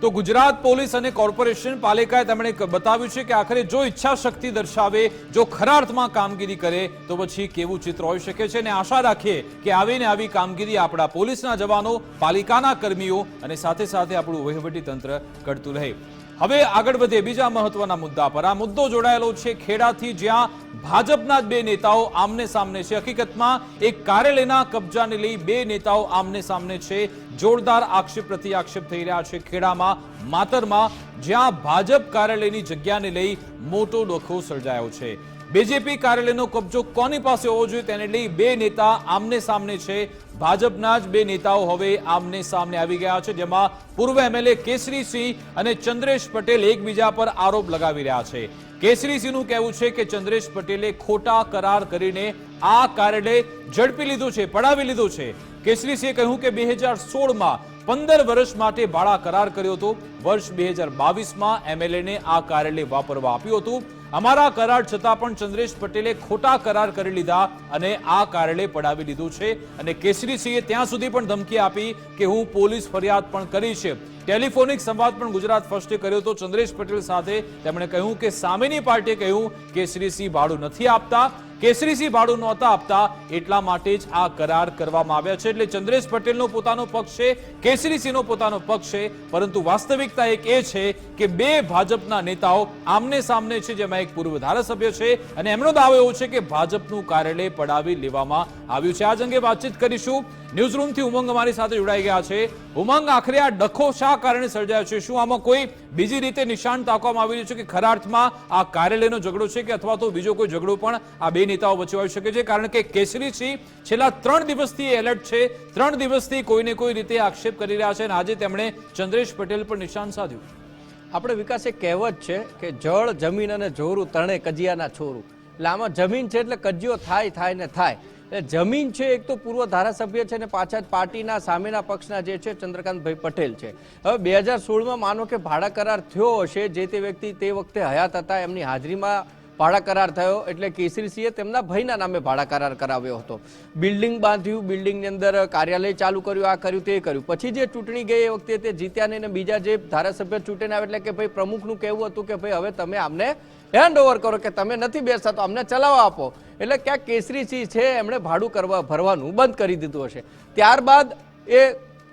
તો ગુજરાત પોલીસ અને કોર્પોરેશન પાલિકાએ તેમણે બતાવ્યું છે કે આખરે જો ઈચ્છા શક્તિ દર્શાવે, જો ખરા અર્થમાં કામગીરી કરે, તો પછી કેવું ચિત્ર હોઈ શકે છે? અને આશા રાખીએ કે આવીને આવી કામગીરી આપણા પોલીસના જવાનો, પાલિકાના કર્મીઓ અને સાથે સાથે આપણું વહીવટી તંત્ર કરતું રહે. હવે આગળ વધે બીજા મહત્વના મુદ્દા પર. આ મુદ્દો જોડાયેલો છે ખેડાથી, જ્યાં ભાજપના બે નેતાઓ આમને સામને છે. હકીકતમાં એક કાર્યાલયના કબજાને લઈ બે નેતાઓ આમને સામને છે. જોરદાર આક્ષેપ પ્રતિ આક્ષેપ થઈ રહ્યા છે ખેડામાં, માતરમાં, જ્યાં ભાજપ કાર્યાલયની જગ્યાને લઈ મોટો ડોખો સર્જાયો છે. બીજેપી કાર્યાલયનો કબજો કોની પાસે હોવો જોઈએ તેને લઈ બે નેતા આમને સામને છે. ભાજપના જ બે નેતાઓ હવે આમને સામને આવી ગયા છે, જેમાં પૂર્વ એમએલએ કેસરીસિંહ અને ચંદ્રેશ પટેલ એકબીજા પર આરોપ લગાવી રહ્યા છે. કેસરીસિંહનું કહેવું છે કે ચંદ્રેશ પટેલે ખોટા કરાર કરીને આ કાર્યાલય ઝડપી લીધું છે, પડાવી લીધું છે. કેસરીસિંહે કહ્યું કે બે હજાર સોળમાં પંદર વર્ષ માટે ભાડા કરાર કર્યો હતો. વર્ષ બે હજાર બાવીસમાં એમએલએને આ કાર્યાલય વાપરવા આપ્યું હતું. અમારા કરાર છતાં પણ ચંદ્રેશ પટેલે ખોટા કરાર કરી લીધા અને આ કારણે પડાવી લીધું છે. અને કેસરીસિંહે ત્યાં સુધી પણ ધમકી આપી કે હું પોલીસ ફરિયાદ પણ કરી છે. ટેલિફોનિક સંવાદ પણ ગુજરાત ફર્સ્ટે કર્યો હતો ચંદ્રેશ પટેલ સાથે તેમણે કહ્યું કે સામેની પાર્ટીએ કહ્યું, કેસરીસિંહ ભાડું નથી આપતા. કેસરીસિંહ ભાડું નહોતા આપતા, એટલા માટે જ આ કરાર કરવામાં આવ્યા છે. એટલે ચંદ્રેશ પટેલનો પોતાનો પક્ષ છે, કેસરીસિંહનો પોતાનો પક્ષ છે, પરંતુ વાસ્તવિકતા એક એ છે કે બે ભાજપના નેતાઓ આમને સામને છે, જેમાં એક પૂર્વ ધારાસભ્ય છે, અને એમનો દાવો એવો છે કે ભાજપનું કાર્યાલય પડાવી લેવામાં આવ્યું છે. આ જ અંગે વાતચીત કરીશું. ન્યૂઝરૂમથી ઉમંગ અમારી સાથે જોડાઈ ગયા છે. ઉમંગ આખરે આ ડખો શા કારણે સર્જાયો છે? શું આમાં કોઈ બીજી રીતે નિશાન તાકવામાં આવી રહ્યું છે કે ખરા અર્થમાં આ કાર્યાલયનો ઝઘડો છે કે અથવા તો બીજો કોઈ ઝઘડો પણ આ બે નેતાઓ વચ્ચે આવી શકે છે? કારણ કે કેસરીસિંહ છેલ્લા ત્રણ દિવસથી એલર્ટ છે. ત્રણ દિવસથી કોઈને કોઈ રીતે આક્ષેપ કરી રહ્યા છે અને આજે તેમણે ચંદ્રેશ પટેલ પર નિશાન સાધ્યું. આપણે વિકાસ એક કહેવત છે કે જળ, જમીન અને જોરું ત્રણે કજિયાના છોરું. એટલે આમાં જમીન છે એટલે કજિયો થાય થાય ને થાય. જમીન છે, એક તો પૂર્વ ધારાસભ્ય છે ને પાછા પાર્ટીના સામેના પક્ષના જે છે, ચંદ્રકાંતભાઈ પટેલ છે. હવે બે હજાર સોળમાં માનો કે ભાડા કરાર થયો હશે, જે તે વ્યક્તિ તે વખતે હયાત હતા, એમની હાજરીમાં ભાડા કરાર થયો એટલે કેસરીસીએ તેમના ભાઈના નામે ભાડા કરાર કરાવ્યો હતો. બિલ્ડિંગ બાંધ્યું, બિલ્ડિંગની અંદર કાર્યાલય ચાલુ કર્યું, આ કર્યું, તે કર્યું. પછી જે ચૂંટણી ગઈ એ વખતે તે જીત્યા નહીં બીજા જે ધારાસભ્ય ચૂંટીને આવે એટલે કે ભાઈ પ્રમુખનું કહેવું હતું કે ભાઈ હવે તમે આમને હેન્ડ ઓવર કરો કે તમે નથી બેસતા તો અમને ચલાવવા આપો. એટલે ક્યાંક કેસરીસિંહ છે, એમણે ભાડું કરવા, ભરવાનું બંધ કરી દીધું હશે. ત્યારબાદ એ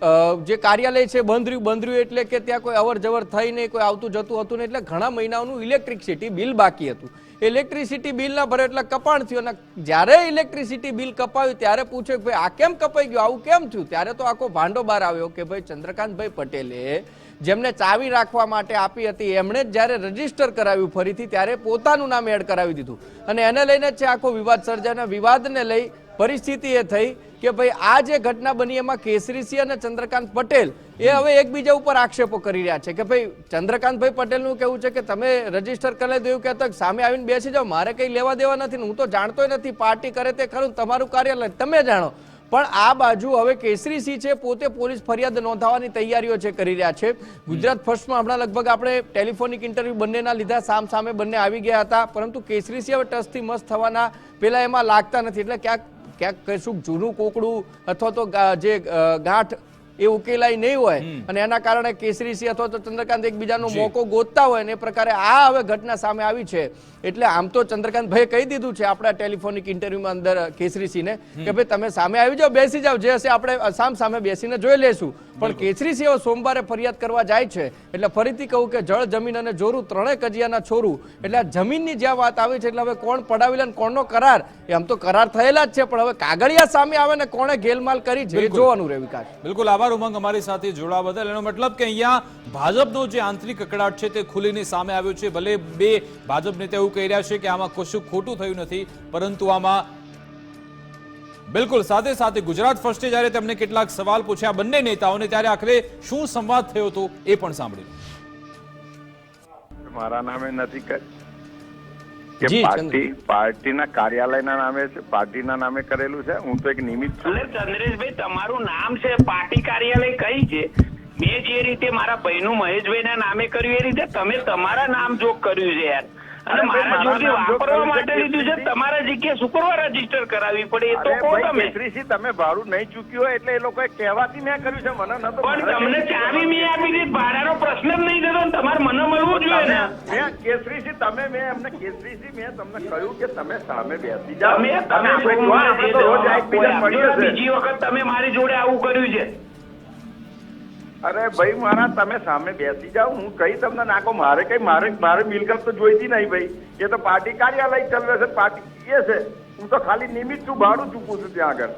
જે કાર્યાલય છે બંધ રહ્યું બંધ રહ્યું એટલે કે ત્યાં કોઈ અવર જવર થઈ નહીં, કોઈ આવતું જતું હતું નહીં, એટલે ઘણા મહિનાઓનું ઇલેક્ટ્રિસિટી બિલ બાકી હતું. ઇલેક્ટ્રિસિટી બિલ ના ભરે એટલે કપાણ થયું અને જ્યારે ઇલેક્ટ્રિસિટી બિલ કપાયું ત્યારે પૂછ્યું કે ભાઈ, આ કેમ કપાઈ ગયું? આવું કેમ થયું? ત્યારે તો આખો ભાંડો બહાર આવ્યો કે ભાઈ, ચંદ્રકાંતભાઈ પટેલે જેમને ચાવી રાખવા માટે આપી હતી, એમણે જ જ્યારે રજિસ્ટર કરાવ્યું ફરીથી, ત્યારે પોતાનું નામ એડ કરાવી દીધું. અને એને લઈને જ છે આખો વિવાદ સર્જાયો વિવાદને લઈ પરિસ્થિતિ એ થઈ કે ભાઈ, આ જે ઘટના બની એમાં કેસરીસિંહ અને ચંદ્રકાંત પટેલ, એ હવે એકબીજા ઉપર આક્ષેપો કરી રહ્યા છે કે ભાઈ, ચંદ્રકાંતભાઈ પટેલનું કેવું છે કે તમે રજિસ્ટર કરી દઉં કે તક સામે આવીને બેસી જાઓ, મારે કંઈ લેવા દેવા નથી હું તો જાણતોય નથી, પાર્ટી કરે તે ખરું તમારું કાર્યાલય, તમે જાણો. પણ આ બાજુ હવે કેસરીસિંહ છે, પોતે પોલીસ ફરિયાદ નોંધાવવાની તૈયારીઓ છે કરી રહ્યા છે. ગુજરાત ફર્સ્ટમાં હમણાં લગભગ આપણે ટેલિફોનિક ઇન્ટરવ્યુ બંનેના લીધા સામ સામે બંને આવી ગયા હતા. પરંતુ કેસરીસિંહ હવે ટસથી મસ્ત થવાના પહેલાં એમાં લાગતા નથી. એટલે ક્યાંક ક્યાંક કશું જૂનું કોકડું અથવા તો જે ગાંઠ એ ઉકેલાય નહીં હોય. અને એના કારણે કેસરીસિંહ અથવા તો ચંદ્રકાંત એકબીજાનો મોકો ગોતતા હોય ને એ પ્રકારે આ હવે ઘટના સામે આવી છે. એટલે આમ તો ચંદ્રકાંત ભાઈ કહી દીધું છે આપણા ટેલિફોનિક ઇન્ટરવ્યુમાં અંદર કેસરીસિંહને કે ભાઈ તમે સામે આવી જાઓ બેસી જાઓ. જે હશે આપણે સામ સામે બેસીને જોઈ લેશું. પણ કેસરીસિંહ હવે સોમવારે ફરિયાદ કરવા જાય છે. એટલે ફરીથી કહું કે જળ જમીન અને જોરું ત્રણેય કજિયાના છોરું. એટલે આ જમીનની જ્યાં વાત આવી છે એટલે હવે કોણ પડાવી લે કોણનો કરાર એ આમ તો કરાર થયેલા જ છે. પણ હવે કાગળિયા સામે આવે ને કોણે ગેલમાલ કરી છે એ જોવાનું રહે વિકાસ. બિલકુલ. આભાર. ઉમંગ અમારી સાથે જોડાવા બદલ. એનો મતલબ કે અહીંયા ભાજપનો જે આંતરિક કકડાટ છે તે ખુલીને સામે આવ્યો છે. ભલે બે ભાજપ નેતા એવું કહી રહ્યા છે કે આમાં કશું ખોટું થયું નથી, પરંતુ આમાં બિલકુલ સાથે સાથે ગુજરાત ફર્સ્ટે જ્યારે તેમને કેટલાક સવાલ પૂછ્યા બંને નેતાઓને, ત્યારે આખરે શું સંવાદ થયો હતો એ પણ સાંભળ્યું મારા નામે નથી કે જી, પાર્ટી? પાર્ટીના કાર્યાલયના નામે છે પાર્ટીના નામે કરેલું છે? હું તો એક નિમિત્ત છું. ચંદ્રેશભાઈ તમારું નામ છે પાર્ટી કાર્યાલય કઈ છે? મેં જે રીતે મારા બહેનું મહેશભાઈના નામે કર્યું એ રીતે તમે તમારા નામ જોગ કર્યું છે યાર. અને મારા જોડે વાપરવા માટે લીધું છે તમારા જગ્યાએ શુક્રવાર રજિસ્ટર કરાવી પડે એ તો કહો તમે. શ્રીજી તમે ભાડું નહીં ચૂક્યું હોય એટલે એ લોકોએ કહેવાથી મેં કર્યું છે મને નતો પણ તમને ચાવી મેં આપી દીધી ભાડાનો પ્રશ્ન હોય ને મેં કેસરીજી તમે મેં એમને કેસરીજી મેં તમને કહ્યું કે તમે સામે બેસી જાઓ. તમે આપણે જો રોજ. બીજી વખત તમે મારી જોડે આવું કર્યું છે. અરે ભાઈ, મારા તમે સામે બેસી જાઓ, હું કઈ તમને નાખો? મારે કઈ મારે મારે મિલકત તો જોઈતી નહીં ભાઈ. એ તો પાર્ટી કાર્યાલય ચલાવે છે, પાર્ટી એ છે. હું તો ખાલી નિમિત્ત છું ભાડું ચૂકું છું ત્યાં આગળ.